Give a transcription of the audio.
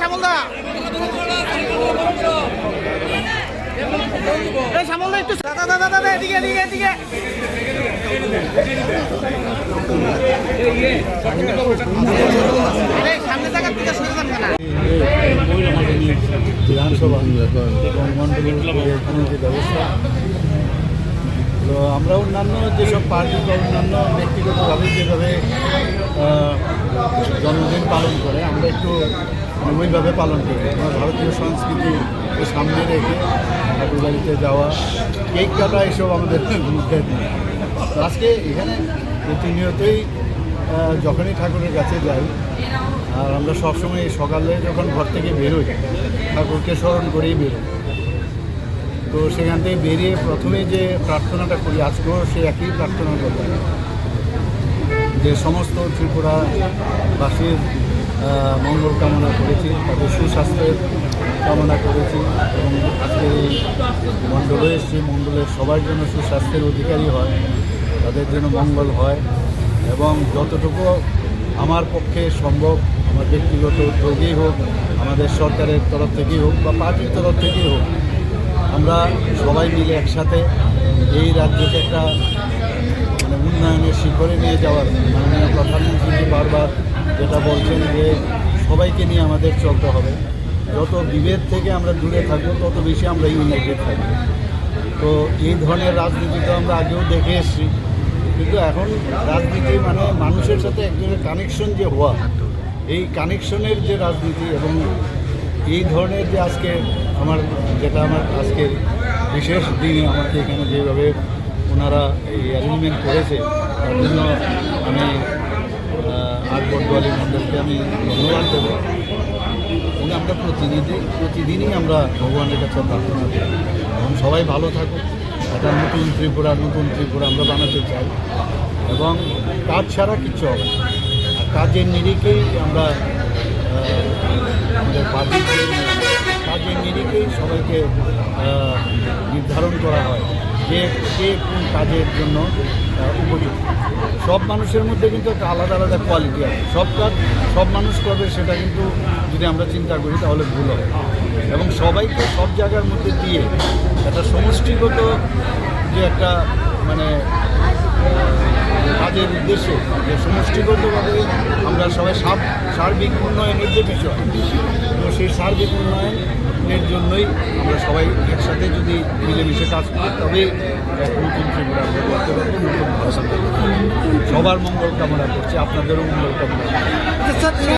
শ্যামলদা। একটু বিধানসভা তো আমরা অন্যান্য যেসব পার্টি বা অন্যান্য ব্যক্তিগতভাবে যেভাবে জন্মদিন পালন করে, আমরা একটু ওইভাবে পালন করি। আমরা ভারতীয় সংস্কৃতি সামনে রেখে ঠাকুর বাড়িতে যাওয়া, কেক কাটা এসব আমাদের মধ্যে। আজকে এখানে প্রতিনিয়তই যখনই ঠাকুরের কাছে যাই, আর আমরা সবসময় সকালে যখন ঘর থেকে বেরোই, ঠাকুরকে স্মরণ করেই বেরোই। তো সেখান থেকে বেরিয়ে প্রথমে যে প্রার্থনাটা করি, আজকেও সে একই প্রার্থনা করলাম যে সমস্ত ত্রিপুরাবাসীর মঙ্গল কামনা করেছি, তাদের সুস্বাস্থ্যের কামনা করেছি এবং আজকে এই মণ্ডলে এসেছি। মণ্ডলের সবার জন্য সুস্বাস্থ্যের অধিকারী হয়, তাদের জন্য মঙ্গল হয় এবং যতটুকু আমার পক্ষে সম্ভব, আমার ব্যক্তিগত উদ্যোগেই হোক, আমাদের সরকারের তরফ থেকেই হোক বা পার্টির তরফ থেকেই হোক, আমরা সবাই মিলে একসাথে এই রাজ্যকে একটা মানে উন্নয়নের শিখরে নিয়ে যাওয়ার মাননীয় প্রধানমন্ত্রী বারবার যেটা বলছেন যে সবাইকে নিয়ে আমাদের চলতে হবে। যত বিভেদ থেকে আমরা দূরে থাকব, তত বেশি আমরা ইউনাইটেড থাকব। তো এই ধরনের রাজনীতি তো আমরা আগেও দেখে এসেছি। কিন্তু এখন রাজনীতি মানে মানুষের সাথে একজনের কানেকশন যে হওয়া, এই কানেকশনের যে রাজনীতি এবং এই ধরনের যে আজকে আমার, যেটা আমার আজকের বিশেষ দিনে আমাকে এখানে যেভাবে ওনারা এই অ্যারেঞ্জমেন্ট করেছে, তার জন্য আমি আকবর দোয়ালি মন্ডলকে আমি ধন্যবাদ দেবো। এবং আমরা প্রতিনিধি, প্রতিদিনই আমরা ভগবানের কাছে প্রার্থনা করি। এবং সবাই ভালো থাকুক। একটা নতুন ত্রিপুরা নতুন ত্রিপুরা আমরা বানাতে চাই। এবং কাজ ছাড়া কিচ্ছু হবে কাজের নিরিখেই আমরা আমাদের পার্টির কাজের নিরিখেই সবাইকে নির্ধারণ করা হয়। যে কে কোন কাজের জন্য উপযুক্ত। সব মানুষের মধ্যে কিন্তু একটা আলাদা আলাদা কোয়ালিটি আছে। সব কাজ, সব মানুষ করবে সেটা কিন্তু যদি আমরা চিন্তা করি তাহলে ভুল হবে। এবং সবাইকে সব জায়গার মধ্যে দিয়ে একটা সমষ্টিগত যে একটা মানে কাজের উদ্দেশ্যে যে সমষ্টিগতভাবে আমরা সবাই সাব সার্বিক উন্নয়নের যে বিষয় তো সেই সার্বিক উন্নয়নের জন্যই আমরা সবাই একসাথে যদি মিলেমিশে কাজ করি তবে এক নতুন ত্রিপুরা আমরা করতে পারব নতুন সবার মঙ্গল কামনা করছি, আপনাদেরও মঙ্গল কামনা। করছি